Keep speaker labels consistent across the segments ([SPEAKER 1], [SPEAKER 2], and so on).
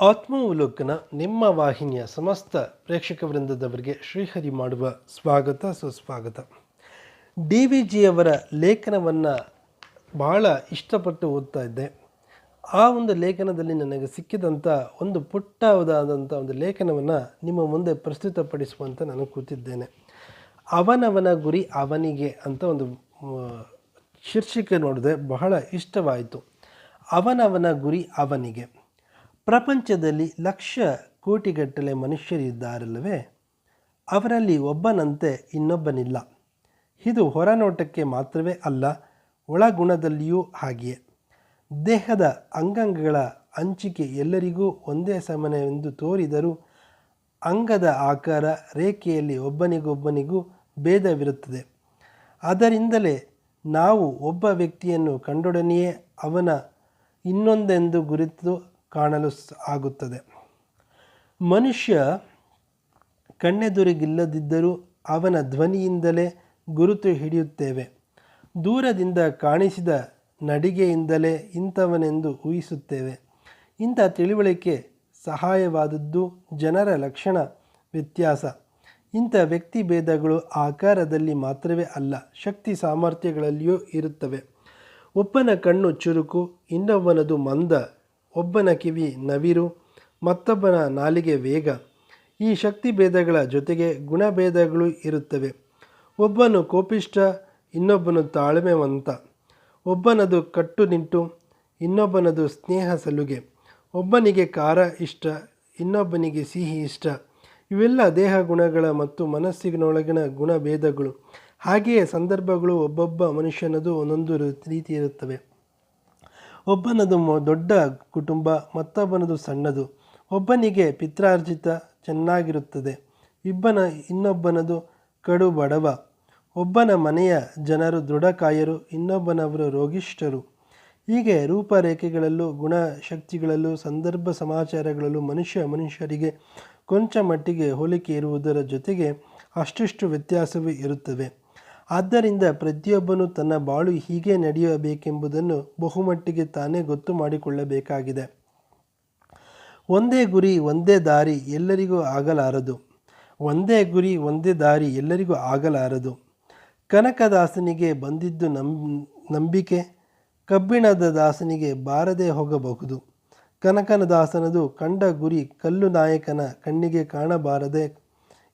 [SPEAKER 1] ಆತ್ಮಾವಲೋಕನ ನಿಮ್ಮ ವಾಹಿನಿಯ ಸಮಸ್ತ ಪ್ರೇಕ್ಷಕ ವೃಂದದವರಿಗೆ ಶ್ರೀಹರಿ ಮಾಡುವ ಸ್ವಾಗತ, ಸುಸ್ವಾಗತ. ಡಿ ವಿ ಜಿಯವರ ಲೇಖನವನ್ನು ಬಹಳ ಇಷ್ಟಪಟ್ಟು ಓದ್ತಾ ಇದ್ದೆ. ಆ ಒಂದು ಲೇಖನದಲ್ಲಿ ನನಗೆ ಸಿಕ್ಕಿದಂಥ ಒಂದು ಪುಟ್ಟವಾದಂಥ ಒಂದು ಲೇಖನವನ್ನು ನಿಮ್ಮ ಮುಂದೆ ಪ್ರಸ್ತುತಪಡಿಸುವಂತ ನಾನು ಕೂತಿದ್ದೇನೆ. ಅವನವನ ಗುರಿ ಅವನಿಗೆ ಅಂತ ಒಂದು ಶೀರ್ಷಿಕೆ ನೋಡಿದೆ ಬಹಳ ಇಷ್ಟವಾಯಿತು. ಅವನವನ ಗುರಿ ಅವನಿಗೆ. ಪ್ರಪಂಚದಲ್ಲಿ ಲಕ್ಷ ಕೋಟಿಗಟ್ಟಲೆ ಮನುಷ್ಯರಿದ್ದಾರಲ್ಲವೇ? ಅವರಲ್ಲಿ ಒಬ್ಬನಂತೆ ಇನ್ನೊಬ್ಬನಿಲ್ಲ. ಇದು ಹೊರನೋಟಕ್ಕೆ ಮಾತ್ರವೇ ಅಲ್ಲ, ಒಳಗುಣದಲ್ಲಿಯೂ ಹಾಗೆಯೇ. ದೇಹದ ಅಂಗಾಂಗಗಳ ಹಂಚಿಕೆ ಎಲ್ಲರಿಗೂ ಒಂದೇ ಸಮನವೆಂದು ತೋರಿದರೂ, ಅಂಗದ ಆಕಾರ ರೇಖೆಯಲ್ಲಿ ಒಬ್ಬನಿಗೊಬ್ಬನಿಗೂ ಭೇದವಿರುತ್ತದೆ. ಅದರಿಂದಲೇ ನಾವು ಒಬ್ಬ ವ್ಯಕ್ತಿಯನ್ನು ಕಂಡೊಡನೆಯೇ ಅವನ ಇನ್ನೊಂದೆಂದು ಗುರುತು ಕಾಣಲು ಆಗುತ್ತದೆ. ಮನುಷ್ಯ ಕಣ್ಣೆದುರಿಗಿಲ್ಲದಿದ್ದರೂ ಅವನ ಧ್ವನಿಯಿಂದಲೇ ಗುರುತು ಹಿಡಿಯುತ್ತೇವೆ. ದೂರದಿಂದ ಕಾಣಿಸಿದ ನಡಿಗೆಯಿಂದಲೇ ಇಂಥವನೆಂದು ಊಹಿಸುತ್ತೇವೆ. ಇಂಥ ತಿಳುವಳಿಕೆ ಸಹಾಯವಾದದ್ದು ಜನರ ಲಕ್ಷಣ, ವ್ಯತ್ಯಾಸ. ಇಂಥ ವ್ಯಕ್ತಿ ಭೇದಗಳು ಆಕಾರದಲ್ಲಿ ಮಾತ್ರವೇ ಅಲ್ಲ, ಶಕ್ತಿ ಸಾಮರ್ಥ್ಯಗಳಲ್ಲಿಯೂ ಇರುತ್ತವೆ. ಒಬ್ಬನ ಕಣ್ಣು ಚುರುಕು, ಇನ್ನೊಬ್ಬನದು ಮಂದ ಒಬ್ಬನ ಕಿವಿ ನವಿರು, ಮತ್ತೊಬ್ಬನ ನಾಲಿಗೆ ವೇಗ. ಈ ಶಕ್ತಿ ಭೇದಗಳ ಜೊತೆಗೆ ಗುಣಭೇದಗಳು ಇರುತ್ತವೆ. ಒಬ್ಬನು ಕೋಪಿಷ್ಟ ಇನ್ನೊಬ್ಬನು ತಾಳ್ಮೆವಂತ. ಒಬ್ಬನದು ಕಟ್ಟುನಿಟ್ಟು ಇನ್ನೊಬ್ಬನದು ಸ್ನೇಹ ಸಲುಗೆ. ಒಬ್ಬನಿಗೆ ಖಾರ ಇಷ್ಟ, ಇನ್ನೊಬ್ಬನಿಗೆ ಸಿಹಿ ಇಷ್ಟ. ಇವೆಲ್ಲ ದೇಹ ಗುಣಗಳ ಮತ್ತು ಮನಸ್ಸಿನೊಳಗಿನ ಗುಣಭೇದಗಳು ಹಾಗೆಯೇ ಸಂದರ್ಭಗಳು ಒಬ್ಬೊಬ್ಬ ಮನುಷ್ಯನದು ಒಂದೊಂದು ರೀತಿ ಇರುತ್ತವೆ. ಒಬ್ಬನದು ದೊಡ್ಡ ಕುಟುಂಬ, ಮತ್ತೊಬ್ಬನದು ಸಣ್ಣದು. ಒಬ್ಬನಿಗೆ ಪಿತ್ರಾರ್ಜಿತ ಚೆನ್ನಾಗಿರುತ್ತದೆ. ಇಬ್ಬನ ಇನ್ನೊಬ್ಬನದು ಕಡು ಬಡವ. ಒಬ್ಬನ ಮನೆಯ ಜನರು ದೃಢಕಾಯರು, ಇನ್ನೊಬ್ಬನವರು ರೋಗಿಷ್ಠರು. ಹೀಗೆ ರೂಪರೇಖೆಗಳಲ್ಲೂ, ಗುಣಶಕ್ತಿಗಳಲ್ಲೂ, ಸಂದರ್ಭ ಸಮಾಚಾರಗಳಲ್ಲೂ ಮನುಷ್ಯ ಮನುಷ್ಯರಿಗೆ ಕೊಂಚ ಮಟ್ಟಿಗೆ ಹೋಲಿಕೆ ಇರುವುದರ ಜೊತೆಗೆ ಅಷ್ಟಿಷ್ಟು ವ್ಯತ್ಯಾಸವೂ ಇರುತ್ತವೆ. ಆದ್ದರಿಂದ ಪ್ರತಿಯೊಬ್ಬನು ತನ್ನ ಬಾಳು ಹೀಗೆ ನಡೆಯಬೇಕೆಂಬುದನ್ನು ಬಹುಮಟ್ಟಿಗೆ ತಾನೇ ಗೊತ್ತು ಮಾಡಿಕೊಳ್ಳಬೇಕಾಗಿದೆ. ಒಂದೇ ಗುರಿ, ಒಂದೇ ದಾರಿ ಎಲ್ಲರಿಗೂ ಆಗಲಾರದು. ಒಂದೇ ಗುರಿ, ಒಂದೇ ದಾರಿ ಎಲ್ಲರಿಗೂ ಆಗಲಾರದು. ಕನಕದಾಸನಿಗೆ ಬಂದಿದ್ದು ನಂಬಿಕೆ, ಕಬ್ಬಿಣದ ದಾಸನಿಗೆ ಬಾರದೇ ಹೋಗಬಹುದು. ಕನಕನ ದಾಸನದು ಕಂಡ ಗುರಿ ಕಲ್ಲು ನಾಯಕನ ಕಣ್ಣಿಗೆ ಕಾಣಬಾರದೆ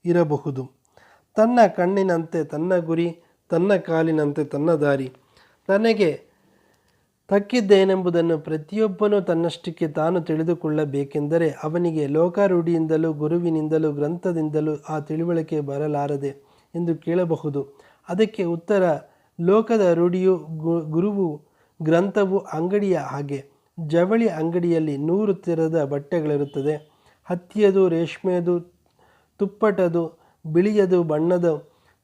[SPEAKER 1] ಇರಬಹುದು. ತನ್ನ ಕಣ್ಣಿನಂತೆ, ತನ್ನ ಗುರಿ, ತನ್ನ ಕಾಲಿನಂತೆ, ತನ್ನ ದಾರಿ. ತನಗೆ ತಕ್ಕಿದ್ದೇನೆಂಬುದನ್ನು ಪ್ರತಿಯೊಬ್ಬನೂ ತನ್ನಷ್ಟಕ್ಕೆ ತಾನು ತಿಳಿದುಕೊಳ್ಳಬೇಕೆಂದರೆ ಅವನಿಗೆ ಲೋಕಾರೂಢಿಯಿಂದಲೂ, ಗುರುವಿನಿಂದಲೂ, ಗ್ರಂಥದಿಂದಲೂ ಆ ತಿಳುವಳಿಕೆ ಬರಲಾರದೆ ಎಂದು ಕೇಳಬಹುದು. ಅದಕ್ಕೆ ಉತ್ತರ, ಲೋಕದ ರೂಢಿಯು ಗುರುವು, ಗ್ರಂಥವು ಅಂಗಡಿಯ ಹಾಗೆ. ಜವಳಿ ಅಂಗಡಿಯಲ್ಲಿ ನೂರು ತೆರದ ಬಟ್ಟೆಗಳಿರುತ್ತದೆ. ಹತ್ತಿಯದು, ರೇಷ್ಮೆಯದು, ತುಪ್ಪಟದು ಬಿಳಿಯದು, ಬಣ್ಣದ,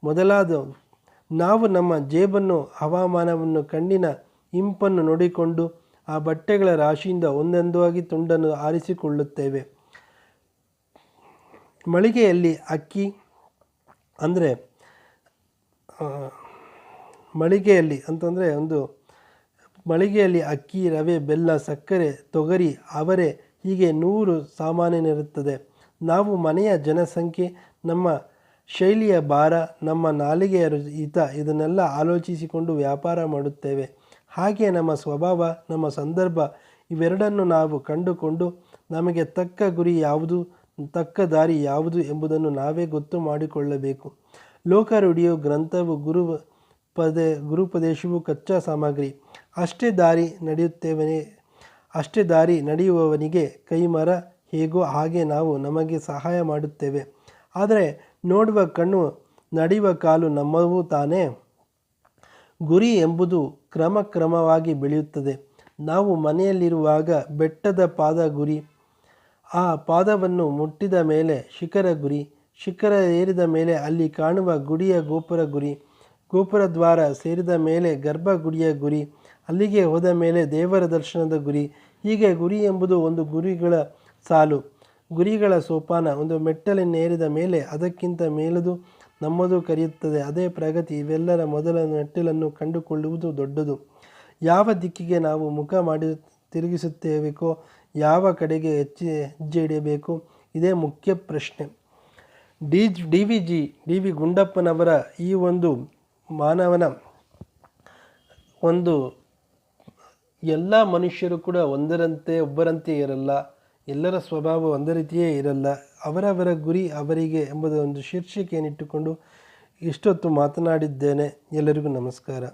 [SPEAKER 1] ಮೊದಲಾದ ನಾವು ನಮ್ಮ ಜೇಬನ್ನು, ಹವಾಮಾನವನ್ನು ಕಣ್ಣಿನ ಇಂಪನ್ನು ನೋಡಿಕೊಂಡು ಆ ಬಟ್ಟೆಗಳ ರಾಶಿಯಿಂದ ಒಂದೊಂದಾಗಿ ತುಂಡನ್ನು ಆರಿಸಿಕೊಳ್ಳುತ್ತೇವೆ. ಮಳಿಗೆಯಲ್ಲಿ ಅಕ್ಕಿ ಅಂದರೆ ಮಳಿಗೆಯಲ್ಲಿ ಅಂತಂದರೆ ಒಂದು ಮಳಿಗೆಯಲ್ಲಿ ಅಕ್ಕಿ, ರವೆ, ಬೆಲ್ಲ, ಸಕ್ಕರೆ, ತೊಗರಿ, ಅವರೆ ಹೀಗೆ ನೂರು ಸಾಮಾನ್ಯನಿರುತ್ತದೆ ನಾವು ಮನೆಯ ಜನಸಂಖ್ಯೆ, ನಮ್ಮ ಶೈಲಿಯ ಭಾರ, ನಮ್ಮ ನಾಲಿಗೆಯ ಹಿತ ಇದನ್ನೆಲ್ಲ ಆಲೋಚಿಸಿಕೊಂಡು ವ್ಯಾಪಾರ ಮಾಡುತ್ತೇವೆ. ಹಾಗೆ ನಮ್ಮ ಸ್ವಭಾವ, ನಮ್ಮ ಸಂದರ್ಭ ಇವೆರಡನ್ನು ನಾವು ಕಂಡುಕೊಂಡು ನಮಗೆ ತಕ್ಕ ಗುರಿ ಯಾವುದು, ತಕ್ಕ ದಾರಿ ಯಾವುದು ಎಂಬುದನ್ನು ನಾವೇ ಗೊತ್ತು ಮಾಡಿಕೊಳ್ಳಬೇಕು. ಲೋಕರುಡಿಯು ಗ್ರಂಥವು, ಗುರು ಪದೇ, ಗುರುಪದೇಶವು ಕಚ್ಚಾ ಸಾಮಗ್ರಿ. ಅಷ್ಟೇ ದಾರಿ ನಡೆಯುತ್ತೇವನೇ, ಅಷ್ಟೇ ದಾರಿ ನಡೆಯುವವನಿಗೆ ಕೈಮರ ಹೇಗೋ ಹಾಗೆ ನಾವು ನಮಗೆ ಸಹಾಯ ಮಾಡುತ್ತೇವೆ. ಆದರೆ ನೋಡುವ ಕಣ್ಣು ನಡೆಯುವ ಕಾಲು ನಮ್ಮವು ತಾನೇ. ಗುರಿ ಎಂಬುದು ಕ್ರಮ ಕ್ರಮವಾಗಿ ಬೆಳೆಯುತ್ತದೆ. ನಾವು ಮನೆಯಲ್ಲಿರುವಾಗ ಬೆಟ್ಟದ ಪಾದ ಗುರಿ, ಆ ಪಾದವನ್ನು ಮುಟ್ಟಿದ ಮೇಲೆ ಶಿಖರ ಗುರಿ, ಶಿಖರ ಏರಿದ ಮೇಲೆ ಅಲ್ಲಿ ಕಾಣುವ ಗುಡಿಯ ಗೋಪುರ ಗುರಿ, ಗೋಪುರ ದ್ವಾರ ಸೇರಿದ ಮೇಲೆ ಗರ್ಭಗುಡಿಯ ಗುರಿ, ಅಲ್ಲಿಗೆ ಹೋದ ಮೇಲೆ ದೇವರ ದರ್ಶನದ ಗುರಿ. ಹೀಗೆ ಗುರಿ ಎಂಬುದು ಒಂದು ಗುರಿಗಳ ಸಾಲು. ಗುರಿಗಳ ಸೋಪಾನ ಒಂದು ಮೆಟ್ಟಲನ್ನೇರಿದ ಮೇಲೆ ಅದಕ್ಕಿಂತ ಮೇಲದು ನಮ್ಮದು ಕರೆಯುತ್ತದೆ. ಅದೇ ಪ್ರಗತಿ, ಇವೆಲ್ಲರ ಮೊದಲ ಮೆಟ್ಟಿಲನ್ನು ಕಂಡುಕೊಳ್ಳುವುದು ದೊಡ್ಡದು. ಯಾವ ದಿಕ್ಕಿಗೆ ನಾವು ಮುಖ ಮಾಡಿ ತಿರುಗಿಸುತ್ತೇವೆಕೋ, ಯಾವ ಕಡೆಗೆ ಹೆಚ್ಚಿ ಹೆಜ್ಜೆ ಇಡಬೇಕು ಇದೇ ಮುಖ್ಯ ಪ್ರಶ್ನೆ. D D V G, D V ಗುಂಡಪ್ಪನವರ ಈ ಒಂದು ಮಾನವನ ಒಂದು ಎಲ್ಲ ಮನುಷ್ಯರು ಕೂಡ ಒಂದರಂತೆ, ಒಬ್ಬರಂತೆ ಇರಲ್ಲ. ಎಲ್ಲರ ಸ್ವಭಾವ ಒಂದೇ ರೀತಿಯೇ ಇರಲ್ಲ. ಅವರವರ ಗುರಿ ಅವರಿಗೆ ಎಂಬುದೊಂದು ಶೀರ್ಷಿಕೆಯನ್ನಿಟ್ಟುಕೊಂಡು ಇಷ್ಟೊತ್ತು ಮಾತನಾಡಿದ್ದೇನೆ. ಎಲ್ಲರಿಗೂ ನಮಸ್ಕಾರ.